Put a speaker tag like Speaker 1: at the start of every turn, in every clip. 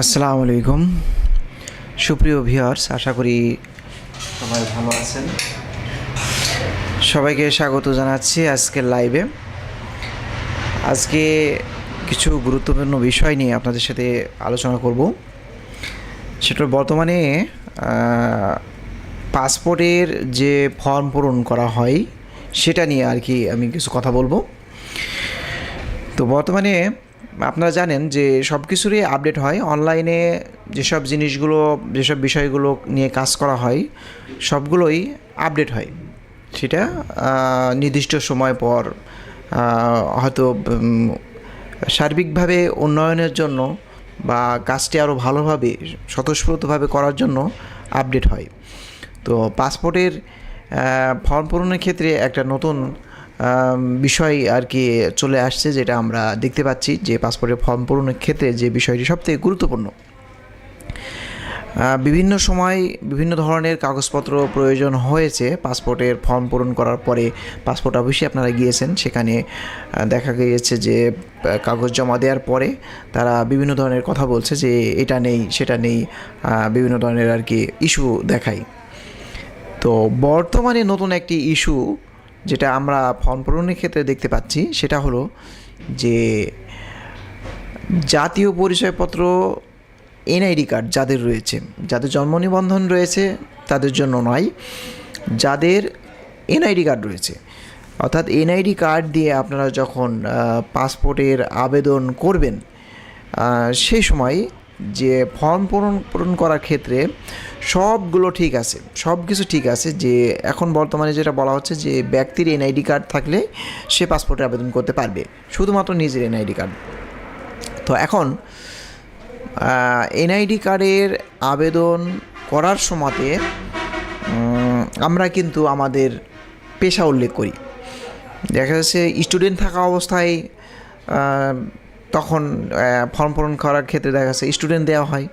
Speaker 1: আসসালামু আলাইকুম। সুপ্রিয় ভিউয়ার্স, আশা করি সবাই ভালো আছেন। সবাইকে স্বাগত জানাচ্ছি আজকের লাইভে। আজকে কিছু গুরুত্বপূর্ণ বিষয় নিয়ে আপনাদের সাথে আলোচনা করব। সেটা বর্তমানে পাসপোর্টের যে ফর্ম পূরণ করা হয়, সেটা নিয়ে আর কি আমি কিছু কথা বলব। তো বর্তমানে আপনারা জানেন যে সব কিছুরই আপডেট হয়। অনলাইনে যেসব জিনিসগুলো, যেসব বিষয়গুলো নিয়ে কাজ করা হয়, সবগুলোই আপডেট হয়। সেটা নির্দিষ্ট সময় পর হয়তো সার্বিকভাবে উন্নয়নের জন্য বা কাজটি আরও ভালোভাবে, স্বতঃস্ফূর্তভাবে করার জন্য আপডেট হয়। তো পাসপোর্টের ফর্ম পূরণের ক্ষেত্রে একটা নতুন বিষয় আর কি চলে আসছে যেটা আমরা দেখতে পাচ্ছি যে পাসপোর্টের ফর্ম পূরণের ক্ষেত্রে যে বিষয়টি সবথেকে গুরুত্বপূর্ণ। বিভিন্ন সময় বিভিন্ন ধরনের কাগজপত্র প্রয়োজন হয়েছে পাসপোর্টের ফর্ম পূরণ করার পরে পাসপোর্ট অফিসে আপনারা গিয়েছেন, সেখানে দেখা গিয়েছে যে কাগজ জমা দেওয়ার পরে তারা বিভিন্ন ধরনের কথা বলছে যে, এটা নেই, সেটা নেই। বিভিন্ন ধরনের আর কি ইস্যু দেখায়। তো বর্তমানে নতুন একটি ইস্যু যেটা আমরা ফর্ম পূরণের ক্ষেত্রে দেখতে পাচ্ছি, সেটা হলো যে জাতীয় পরিচয়পত্র, এনআইডি কার্ড যাদের রয়েছে, যাদের জন্ম নিবন্ধন রয়েছে, তাদের জন্য নয়, যাদের এনআইডি কার্ড রয়েছে। অর্থাৎ এনআইডি কার্ড দিয়ে আপনারা যখন পাসপোর্টের আবেদন করবেন সেই সময় যে ফর্ম পূরণ পূরণ করার ক্ষেত্রে সবগুলো ঠিক আছে সব কিছু ঠিক আছে যে এখন বর্তমানে যেটা বলা হচ্ছে যে ব্যক্তির এনআইডি কার্ড থাকলে সে পাসপোর্টে আবেদন করতে পারবে, শুধুমাত্র নিজের এনআইডি কার্ড। তো এখন এনআইডি কার্ডের আবেদন করার সময়তে আমরা কিন্তু আমাদের পেশা উল্লেখ করি। দেখা যাচ্ছে স্টুডেন্ট থাকা অবস্থায় তখন ফর্ম পূরণ করার ক্ষেত্রে দেখা যাচ্ছে স্টুডেন্ট দেওয়া হয়।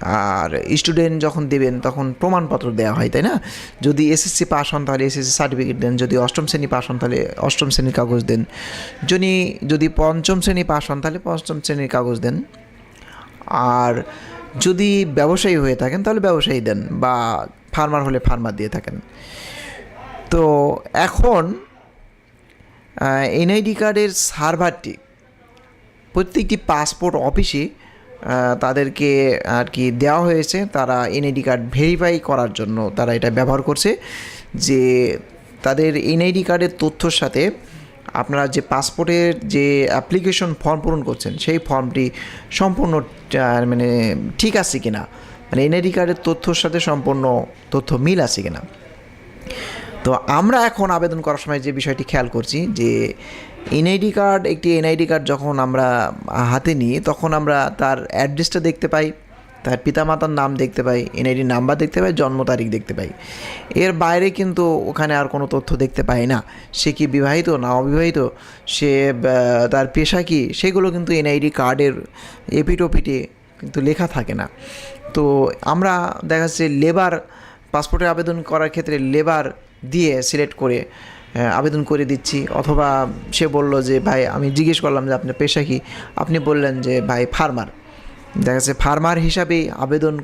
Speaker 1: আর স্টুডেন্ট যখন দেবেন, তখন প্রমাণপত্র দেওয়া হয়, তাই না? যদি এসএসসি পাস হন, তাহলে এসএসসি সার্টিফিকেট দেন। যদি অষ্টম শ্রেণি পাস হন, তাহলে অষ্টম শ্রেণির কাগজ দেন। যদি যদি পঞ্চম শ্রেণি পাস হন, তাহলে পঞ্চম শ্রেণির কাগজ দেন। আর যদি ব্যবসায়ী হয়ে থাকেন, তাহলে ব্যবসায়ী দেন বা ফার্মার হলে ফার্মার দিয়ে থাকেন। তো এখন এনআইডি কার্ডের সার্ভারটি প্রত্যেকটি পাসপোর্ট অফিসে তাদেরকে আর কি দেওয়া হয়েছে। তারা এনআইডি কার্ড ভেরিফাই করার জন্য তারা এটা ব্যবহার করছে যে তাদের এনআইডি কার্ডের তথ্যর সাথে আপনারা যে পাসপোর্টের যে অ্যাপ্লিকেশন ফর্ম পূরণ করছেন, সেই ফর্মটি সম্পূর্ণ মানে ঠিক আছে কি না মানে এনআইডি কার্ডের তথ্যর সাথে সম্পূর্ণ তথ্য মিল আছে কি না তো আমরা এখন আবেদন করার সময় যে বিষয়টি খেয়াল করছি যে এনআইডি কার্ড, একটি এনআইডি কার্ড যখন আমরা হাতে নিই, তখন আমরা তার অ্যাড্রেসটা দেখতে পাই, তার পিতামাতার নাম দেখতে পাই, এনআইডি নাম্বার দেখতে পাই, জন্ম তারিখ দেখতে পাই। এর বাইরে কিন্তু ওখানে আর কোনো তথ্য দেখতে পাই না। সে কি বিবাহিত না অবিবাহিত? সে তার পেশা কি? সেগুলো কিন্তু এনআইডি কার্ডের এপিটোপিটে কিন্তু লেখা থাকে না। তো আমরা দেখা যাচ্ছে লেবার, পাসপোর্টের আবেদন করার ক্ষেত্রে লেবার দিয়ে সিলেক্ট করে আবেদন করে দিচ্ছি। অথবা সে বলল যে, ভাই, আমি জিজ্ঞেস করলাম যে, আপনার পেশা কি? আপনি বললেন যে, ভাই, ফার্মার। দেখা যাচ্ছে ফার্মার হিসাবেই আবেদন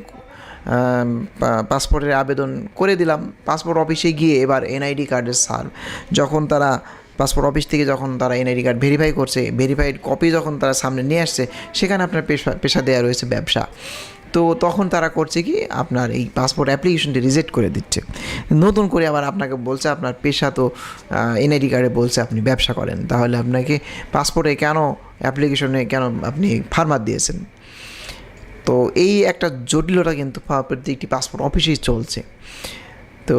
Speaker 1: পাসপোর্টের আবেদন করে দিলাম। পাসপোর্ট অফিসে গিয়ে এবার এনআইডি কার্ডের সার যখন তারা পাসপোর্ট অফিস থেকে যখন তারা এনআইডি কার্ড ভেরিফাই করছে, ভেরিফাইড কপি যখন তারা সামনে নিয়ে আসছে, সেখানে আপনার পেশা পেশা দেওয়া রয়েছে ব্যবসা। তো তখন তারা করছে কি, আপনার এই পাসপোর্ট অ্যাপ্লিকেশনটি রিজেক্ট করে দিচ্ছে। নতুন করে আবার আপনাকে বলছে, আপনার পেশা তো এনআইডি কার্ডে বলছে আপনি ব্যবসা করেন। তাহলে আপনাকে পাসপোর্টে কেন অ্যাপ্লিকেশনে কেন আপনি ফার্মার দিয়েছেন? তো এই একটা জটিলতা কিন্তু প্রত্যেকটি পাসপোর্ট অফিসেই চলছে। তো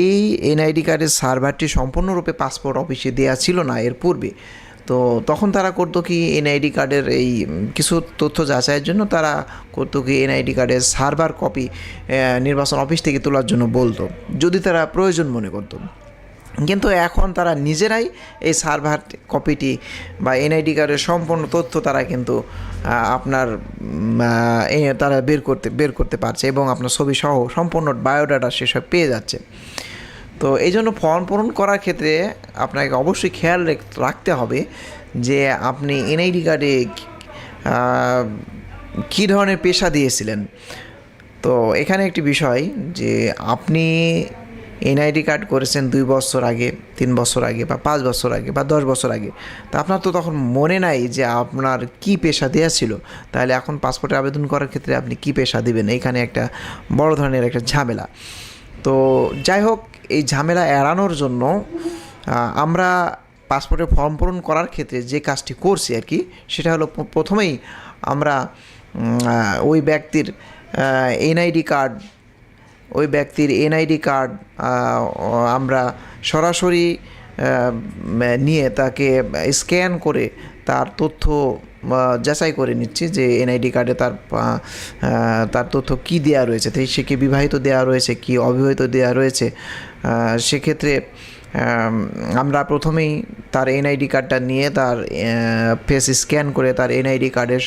Speaker 1: এই এনআইডি কার্ডের সার্ভারটি সম্পূর্ণরূপে পাসপোর্ট অফিসে দেওয়া ছিল না, এর পূর্বে। তো তখন তারা করতো কি এনআইডি কার্ডের এই কিছু তথ্য যাচাইয়ের জন্য তারা করতো কি এনআইডি কার্ডের সার্ভার কপি নির্বাচন অফিস থেকে তোলার জন্য বলতো, যদি তারা প্রয়োজন মনে করতো। কিন্তু এখন তারা নিজেরাই এই সার্ভার কপিটি বা এনআইডি কার্ডের সম্পূর্ণ তথ্য তারা কিন্তু আপনার তারা বের করতে বের করতে পারছে এবং আপনার ছবি সহ সম্পূর্ণ বায়োডাটা সেসব পেয়ে যাচ্ছে। তো এই জন্য ফর্ম পূরণ করার ক্ষেত্রে আপনাকে অবশ্যই খেয়াল রাখতে হবে যে আপনি এনআইডি কার্ডে কী ধরনের পেশা দিয়েছিলেন। তো এখানে একটি বিষয় যে আপনি এনআইডি কার্ড করেছেন দুই বছর আগে, তিন বছর আগে বা পাঁচ বছর আগে বা দশ বছর আগে। তা আপনার তো তখন মনে নাই যে আপনার কি পেশা দেওয়া ছিল। তাহলে এখন পাসপোর্টে আবেদন করার ক্ষেত্রে আপনি কি পেশা দিবেন? এখানে একটা বড় ধরনের একটা ঝামেলা। তো যাই হোক এই ঝামেলা এড়ানোর জন্য আমরা পাসপোর্টের ফর্ম পূরণ করার ক্ষেত্রে যে কাজটি করছি আর কি, সেটা হলো প্রথমেই আমরা ওই ব্যক্তির এনআইডি কার্ড, ওই ব্যক্তির এনআইডি কার্ড আমরা সরাসরি নিয়ে তাকে স্ক্যান করে তার তথ্য যাচাই করে নিচ্ছি যে এনআইডি কার্ডে তার তার তথ্য কি দেয়া রয়েছে। তাই সে কি বিবাহিত দেয়া রয়েছে, কি অবিবাহিত দেয়া রয়েছে। সেক্ষেত্রে আমরা প্রথমেই তার এনআইডি কার্ডটা নিয়ে তার ফেস স্ক্যান করে তার এনআইডি কার্ডের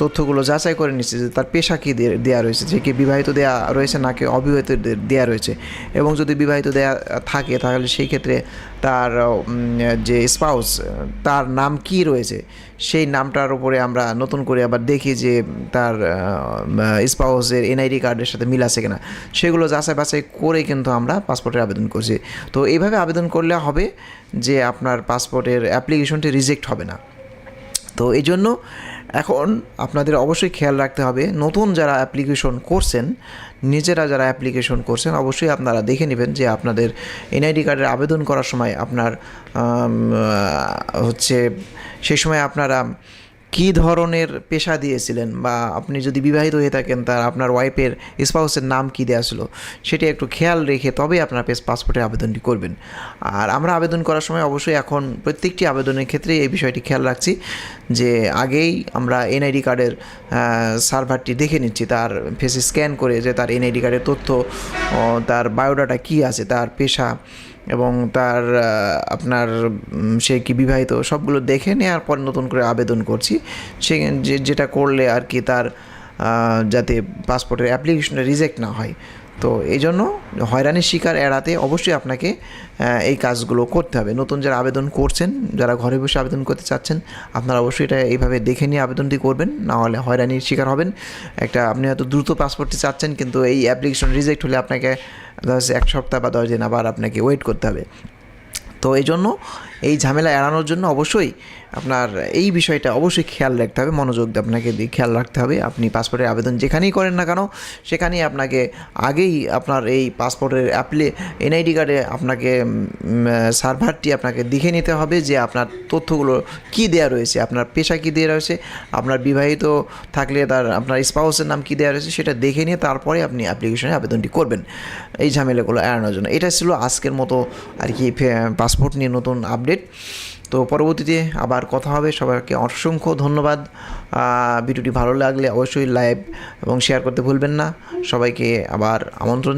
Speaker 1: তথ্যগুলো যাচাই করে নিচ্ছি যে তার পেশা কী দেওয়া রয়েছে, যে কি বিবাহিত দেওয়া রয়েছে নাকি অবিবাহিত দেওয়া রয়েছে। এবং যদি বিবাহিত দেওয়া থাকে তাহলে সেই ক্ষেত্রে তার যে স্পাউস তার নাম কি রয়েছে সেই নামটার উপরে আমরা নতুন করে আবার দেখি যে তার স্পাউসের এনআইডি কার্ডের সাথে মিল আছে কিনা। সেগুলো যাচাই বাছাই করে কিন্তু আমরা পাসপোর্টের আবেদন করছি। তো এইভাবে আবেদন করলে হবে যে আপনার পাসপোর্টের অ্যাপ্লিকেশনটি রিজেক্ট হবে না। তো এই জন্য এখন আপনাদের অবশ্যই খেয়াল রাখতে হবে, নতুন যারা অ্যাপ্লিকেশন করছেন, নিজেরা যারা অ্যাপ্লিকেশন করছেন, অবশ্যই আপনারা দেখে নেবেন যে আপনাদের এনআইডি কার্ডের আবেদন করার সময় আপনার হচ্ছে সেই সময় আপনারা কী ধরনের পেশা দিয়েছিলেন? বা আপনি যদি বিবাহিত হয়ে থাকেন, তার আপনার ওয়াইফের স্পাউসের নাম কী দেওয়া ছিল? সেটি একটু খেয়াল রেখে তবে আপনার পেস পাসপোর্টের আবেদনটি করবেন। আর আমরা আবেদন করার সময় অবশ্যই এখন প্রত্যেকটি আবেদনের ক্ষেত্রে এই বিষয়টি খেয়াল রাখছি যে আগেই আমরা এনআইডি কার্ডের সার্ভারটি দেখে নিচ্ছি। তার ফেসে স্ক্যান করে যে তার এনআইডি কার্ডের তথ্য তার বায়োডাটা কী আছে, তার পেশা এবং তার আপনার সে কি বিবাহিত, সবগুলো দেখে নেওয়ার পর নতুন করে আবেদন করছি। সে যেটা করলে আর কি তার যাতে পাসপোর্টের অ্যাপ্লিকেশনটা রিজেক্ট না হয়। তো এই জন্য হয়রানির শিকার এড়াতে অবশ্যই আপনাকে এই কাজগুলো করতে হবে। নতুন যারা আবেদন করছেন, যারা ঘরে বসে আবেদন করতে চাচ্ছেন, আপনারা অবশ্যই এটা এইভাবে দেখে নিয়ে আবেদনটি করবেন, না হলে হয়রানির শিকার হবেন। একটা, আপনি হয়তো দ্রুত পাসপোর্টটি চাচ্ছেন, কিন্তু এই অ্যাপ্লিকেশন রিজেক্ট হলে আপনাকে এক সপ্তাহ বা দশ দিন আবার আপনাকে ওয়েট করতে হবে। তো এই জন্য এই ঝামেলা এড়ানোর জন্য অবশ্যই আপনার এই বিষয়টা অবশ্যই খেয়াল রাখতে হবে, মনোযোগ আপনাকে খেয়াল রাখতে হবে। আপনি পাসপোর্টের আবেদন যেখানেই করেন না কেন, সেখানেই আপনাকে আগেই আপনার এই পাসপোর্টের অ্যাপ্লি এনআইডি কার্ডে আপনাকে সার্ভারটি আপনাকে দেখে নিতে হবে যে আপনার তথ্যগুলো কী দেওয়া রয়েছে, আপনার পেশা কী দেওয়া রয়েছে, আপনার বিবাহিত থাকলে তার, আপনার স্পাউসের নাম কী দেওয়া রয়েছে, সেটা দেখে নিয়ে তারপরে আপনি অ্যাপ্লিকেশনে আবেদনটি করবেন এই ঝামেলাগুলো এড়ানোর জন্য। এটা ছিল আজকের মতো আর কি পাসপোর্ট নিয়ে নতুন আপডেট তো পরবর্তীতে আবার কথা হবে। সবাইকে অসংখ্য ধন্যবাদ। ভিডিওটি ভালো লাগলে অবশ্যই লাইভ এবং শেয়ার করতে ভুলবেন না। সবাইকে আবার আমন্ত্রণ।